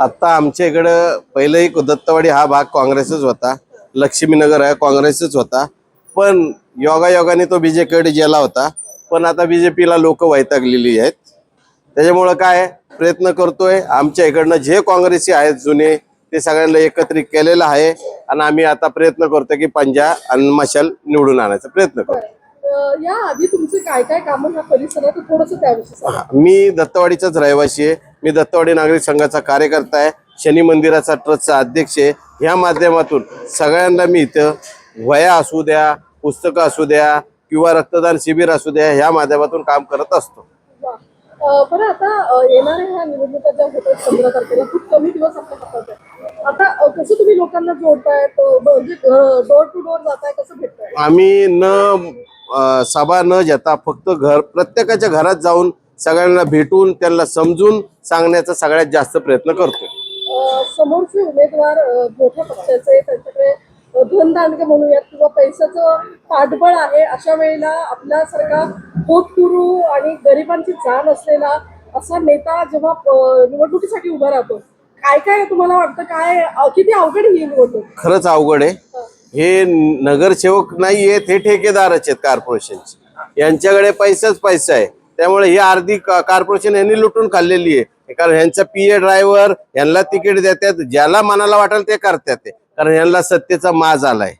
आता आमच्या इकडं पहिलंही दत्तवाडी हा भाग काँग्रेसच होता. लक्ष्मीनगर हा काँग्रेसच होता. पण योगायोगाने तो बीजेकडे गेला होता. पण आता बीजेपीला लोक वैतागलेली आहेत. त्याच्यामुळं काय प्रयत्न करतोय आमच्या इकडनं जे काँग्रेसी आहेत जुने ते सगळ्यांना एकत्रित केलेलं आहे. आणि आम्ही आता प्रयत्न करतोय की पंजा आणि मशाल निवडून आणायचा प्रयत्न करतो या आधी तुमचे काय काय कामं ह्या परिसरात थोडस त्याविषयी मी दत्तवाडीचाच रहिवासी आहे. मी दत्तवाडी नागरिक संघाचा कार्यकर्ता आहे. शनी मंदिराचा ट्रस्टचा अध्यक्ष आहे. ह्या माध्यमातून सगळ्यांना मी इथं वया असू द्या पुस्तकं असू द्या किंवा रक्तदान शिबिर असू द्या ह्या माध्यमातून काम करत असतो. वा. अं, बरं आता अं, येणाऱ्या ह्या निवडणुका ज्या होतात पंधरा तारखेला खूप कमी दिवस आपल्या हातात आहे. आता अं, कसं तुम्ही लोकांना जोडतायत? अं, म्हणजे डोर टू डोर जाताय कसं भेटताय? आम्ही न सभा न घेता फक्त घर प्रत्येकाच्या घरात जाऊन सगळ्यांना भेटून त्यांना समजून सांगण्याचा सगळ्यात जास्त प्रयत्न करतोय. अं, समोरचे उमेदवार मोठ्या पक्षाचे त्यांच्याकडे अं, धनदांडगे म्हणूयात किंवा पैशाचं पाठबळ आहे अशा वेळेला आपल्यासारखा होतपुरू आणि गरिबांची जाण असलेला असा नेता जेव्हा निवडणुकीसाठी उभा राहतो काय काय तुम्हाला वाटतं काय किती अवघड ही निवडणूक? खरंच अवघड आहे. हं. हे नगरसेवक नाही आहेत हे ठेकेदारच आहेत कॉर्पोरेशनचे यांच्याकडे पैसाच पैसा आहे त्यामुळे ही अर्धी कॉर्पोरेशन यांनी लुटून खाल्लेली आहे. कारण ह्यांचा पी ए ड्रायव्हर यांना तिकीट देतात ज्याला मनाला वाटेल ते करतात ते. कारण यांना सत्तेचा माज आलाय.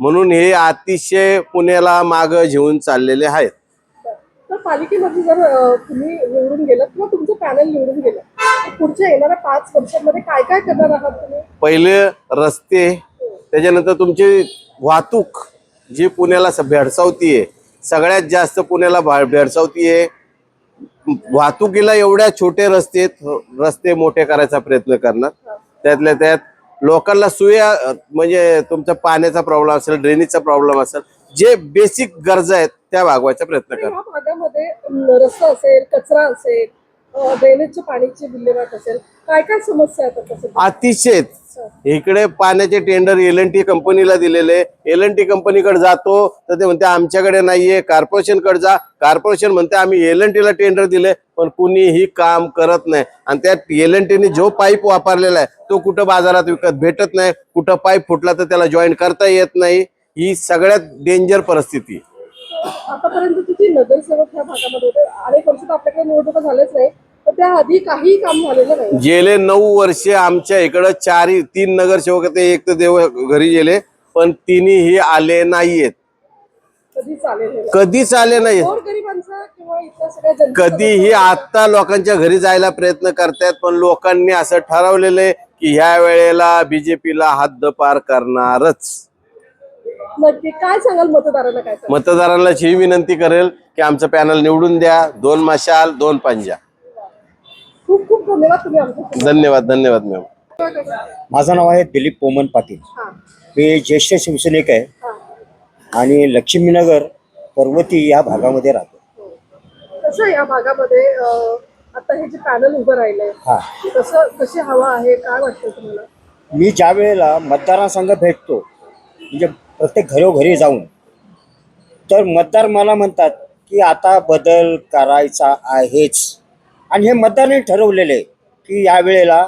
म्हणून हे अतिशय पुण्याला माग घेऊन चाललेले आहेत. तर पालिकेमध्ये जर अं, तुम्ही निवडून गेलात किंवा तुमचं पॅनल निवडून गेलं तर पुढच्या येणाऱ्या पाच वर्षांमध्ये काय काय करणार आहात तुम्ही? पहिले रस्ते त्याच्यानंतर तुमची वाहतूक जी पुण्याला भेडसावतीये. सगळ्यात जास्त पुण्याला भेडसावतीये. वाहतुकीला एवढ्या छोटे रस्ते रस्ते मोठे करायचा प्रयत्न करणार. त्यातल्या त्यात लोकांना सुया म्हणजे तुमचा पाण्याचा प्रॉब्लेम असेल ड्रेनेजचा प्रॉब्लेम असेल जे बेसिक गरजा आहेत त्या भागवायचा प्रयत्न करणार. भागामध्ये रस्ता असेल कचरा असेल ड्रेनेजच्या पाण्याची विल्हेवाट असेल काय काय समस्या आहेत? अतिशय. इकडे पाण्याचे टेंडर एल एन टी कंपनीला दिलेले एल एन टी कंपनीकडे जातो तर ते म्हणते आमच्याकडे नाहीये कॉर्पोरेशनकडे जा. कॉर्पोरेशन म्हणते आम्ही एल एन टीला टेंडर दिले पण कुणीही काम करत नाही. आणि त्यात एल एन टीने जो पाईप वापरलेला आहे तो कुठं बाजारात विकत भेटत नाही. कुठं पाईप फुटला तर त्याला जॉईन करता येत नाही. ही सगळ्यात डेंजर परिस्थिती. आतापर्यंत किती नगरसेवक ह्या भागामध्ये होते. अनेक वर्ष तर आपल्याकडे निवडणुका झाल्याच नाही. तर त्या आधी काहीही काम झालेलं नाही. गेले नऊ वर्षे आमच्या इकडं चारही तीन नगरसेवक होते एक तर देव घरी गेले पण तिन्ही आले नाहीयेत. कधी चालेल? कधीच आले नाही गोरगरिबांचा किंवा इथल्या सगळ्या जनतेचा कधीही आता लोकांच्या घरी जायला प्रयत्न करतायत पण लोकांनी असं ठरवलेलं आहे की ह्या वेळेला बीजेपीला हद्दपार करणारच. नक्की काय सांगाल मतदारांना काय सांगाल? मतदारांना ही विनंती करेल की आमचं पॅनल निवडून द्या दोन मशाल दोन पंजा. धन्यवाद तुम्ही आमच्या धन्यवाद धन्यवाद मॅम. माझं नाव आहे दिलीप पोमन पाटील. हा. मी ज्येष्ठ शिवसैनिक आहे. हा. आणि लक्ष्मीनगर पर्वती या भागामध्ये राहतो. कसं या भागामध्ये आता हे जे पॅनल उभं राहिलंय हा. कसं कशी हवा आहे काय वाटतं तुम्हाला? मी ज्या वेळेला मतदारांसंग भेटतो म्हणजे प्रत्येक घरोघरी जाऊन तर मतदार मला म्हणतात की आता बदल करायचा आहेच. आणि हे मतदारांनी ठरवलेलं आहे की या वेळेला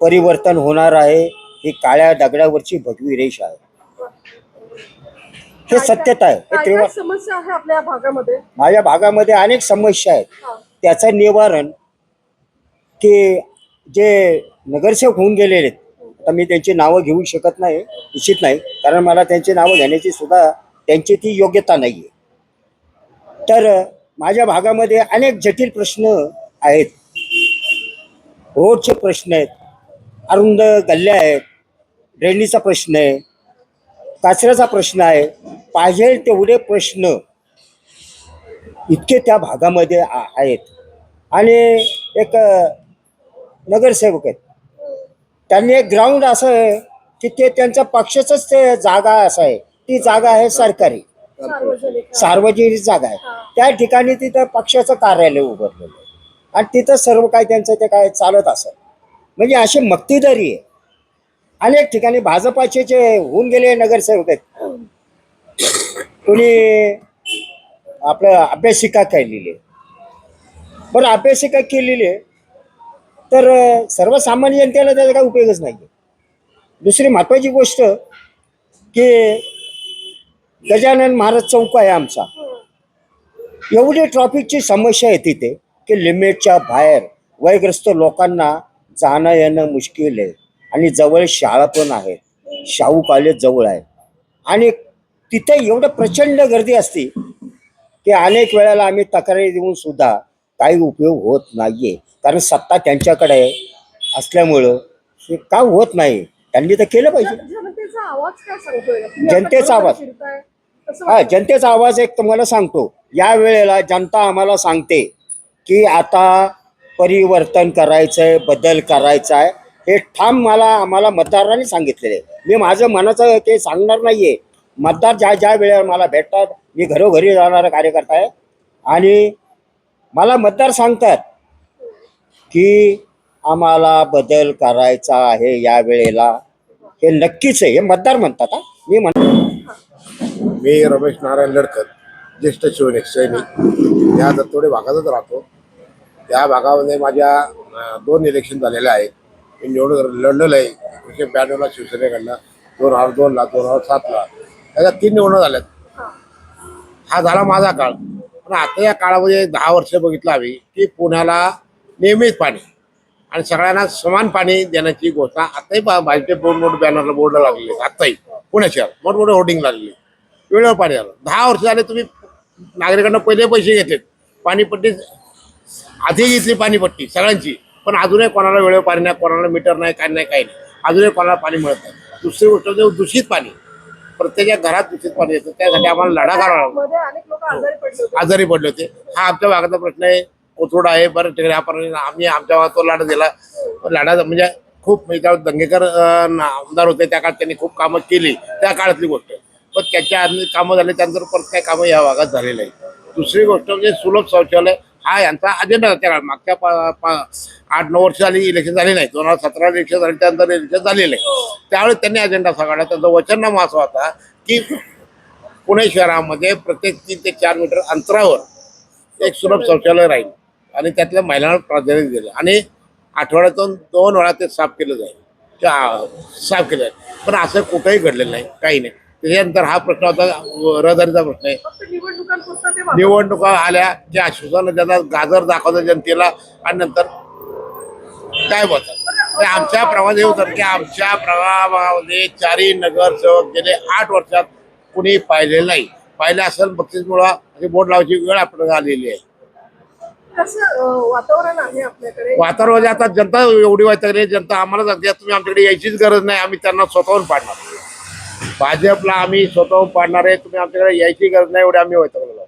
परिवर्तन होणार आहे ही काळ्या दगडावरची भगवी रेष आहे. हे सत्यता आहे. हे काय समस्या आहे आपल्या या भागामध्ये? माझ्या भागामध्ये अनेक समस्या आहेत. हा. त्याचं निवारण की जे नगरसेवक होऊन गेलेले आहेत. आता मी त्यांची नावं घेऊ शकत नाही इच्छित नाही. कारण मला त्यांची नावं घेण्याची सुद्धा त्यांची ती योग्यता नाही आहे तर माझ्या भागामध्ये अनेक जटिल प्रश्न आहेत. रोडचे प्रश्न आहेत. अरुंद गल्ल्या आहेत. ड्रेनीचा प्रश्न आहे. कचऱ्याचा प्रश्न आहे. पाहिजे तेवढे प्रश्न इतके त्या भागामध्ये आ- आहेत. आणि एक नगरसेवक आहेत. त्यांनी एक ग्राउंड असं आहे की ते त्यांच्या पक्षाचंच ते जागा असं आहे. ती जागा आहे सरकारी. सार्वजनिक जागा आहे. त्या ठिकाणी तिथं पक्षाचं कार्यालय उभारलेलं आहे. आणि तिथं सर्व काय त्यांचं ते काय चालत असं. म्हणजे अशी मक्तीदारी आहे. अनेक ठिकाणी भाजपाचे जे होऊन गेले नगरसेवक आहेत. कोणी आपलं अभ्यासिका केलेली आहे. बरं अभ्यासिका केलेली आहे. तर सर्वसामान्य जनतेला त्याचा काही उपयोगच नाही दुसरी महत्त्वाची गोष्ट की गजानन महाराज चौक आहे आमचा. एवढी ट्रॉफिकची समस्या आहे तिथे की लिमिटच्या बाहेर वयग्रस्त लोकांना जाणं येणं मुश्किल आहे. आणि जवळ शाळा पण आहेत शाहू कॉलेज जवळ आहे. आणि तिथे एवढं प्रचंड गर्दी असते की अनेक वेळेला आम्ही तक्रारी देऊन सुद्धा काही उपयोग होत नाहीये. कारण सत्ता त्यांच्याकडे असल्यामुळं हे का होत नाही? त्यांनी तर केलं पाहिजे. जन- जनतेचा आवाज. हा? जनतेचा आवाज एक तुम्हाला सांगतो. या वेळेला जनता आम्हाला सांगते की आता परिवर्तन करायचंय बदल करायचा आहे हे ठाम मला आम्हाला मतदारांनी सांगितलेले. मी माझं मनाचं ते सांगणार नाहीये. मतदार ज्या ज्या वेळेला मला भेटतात मी घरोघरी जाणारा कार्यकर्ता आहे. आणि मला मतदार सांगतात की आम्हाला बदल करायचा आहे या वेळेला. हे नक्कीच आहे हे मतदार म्हणतात हा. मी म्हणतो मी रमेश नारायण लडकर ज्येष्ठ शिवनेक सैनिक. या दत्तोडे भागातच राहतो. या भागामध्ये माझ्या दोन इलेक्शन झालेले आहेत. मी निवडून लढलेलं आहे. एकोणीशे ब्याण्णवला शिवसेनेकडनं दोन हजार दोनला दोन हजार सातला. त्याच्यात तीन निवडणं झाल्यात. हा झाला माझा काळ. पण आता या काळामध्ये दहा वर्ष बघितलं आम्ही की पुण्याला नियमित पाणी आणि सगळ्यांना समान पाणी देण्याची घोषणा आताही भाजपे भाजपचे बोर्ड मोठे बॅनरला बोर्ड लागलेले आत्ताही पुण्याच्या शहर मोठमोठे होर्डिंग लागलेले वेळेवर पाणी आलं. दहा वर्ष झाले तुम्ही नागरिकांना पहिले पैसे घेतलेत. पाणीपट्टी आधी घेतली पाणीपट्टी सगळ्यांची. पण अजूनही कोणाला वेळेवर पाणी नाही कोणाला मीटर नाही काय नाही काही नाही. अजूनही कोणाला पाणी मिळत नाही. दुसरी गोष्ट म्हणजे दूषित पाणी. प्रत्येक घरात दूषित पाणी येतं त्यासाठी आम्हाला लढा करावा आजारी पडले होते. आजारी पडले होते. हा आमच्या भागाचा प्रश्न आहे. कोथरूड आहे बरं ठिकाणी आपण आम्ही आमच्या भागात तो लढा दिला. लढा म्हणजे खूप म्हणजे दंगेकर आमदार होते. त्या काळात त्यांनी खूप कामं केली. त्या काळातली गोष्ट पण त्याच्या आधी कामं झाले त्यानंतर परत काही कामं या भागात झालेलं आहे दुसरी गोष्ट म्हणजे सुलभ शौचालय हा यांचा अजेंडा होता. त्या काळात मागच्या पा- पा- आठ नऊ वर्ष झाली इलेक्शन झाले नाही. दोन हजार सतरा इलेक्शन झाले त्यानंतर इलेक्शन झालेलं. आहे त्यावेळी त्यांनी अजेंडा सांगाडला त्यांचा वचननामा असा होता की पुणे शहरामध्ये प्रत्येक तीन ते चार मीटर अंतरावर एक सुलभ शौचालय राहील. आणि त्यातल्या महिलांना प्राधान्य दिलं. आणि आठवड्यातून दोन वेळा ते साफ केलं जाईल. साफ केलं जाईल. पण असं कुठंही घडलेलं नाही. काही नाही. त्याच्यानंतर हा प्रश्न होता रहदारीचा प्रश्न आहे. निवडणुका आल्या की आश्वासन देतात गाजर दाखवतात जनतेला आणि नंतर काय बोलतात? आमच्या प्रवास हे होतं की आमच्या प्रवाहामध्ये चारही नगरसेवक गेले आठ वर्षात कुणी पाहिलेलं नाही. पाहिलं असेल बक्षीसमुळं अशी बोट लावायची वेळ आपल्याला आलेली आहे. वातावरण वातावरण आता जनता एवढी वैतागली जनता आम्हाला तुम्ही आमच्याकडे यायचीच गरज नाही आम्ही त्यांना स्वतःहून पाडणार. भाजपला आम्ही स्वतःहून पाडणार आहे. तुम्ही आमच्याकडे यायची गरज नाही एवढे आम्ही वैतागलो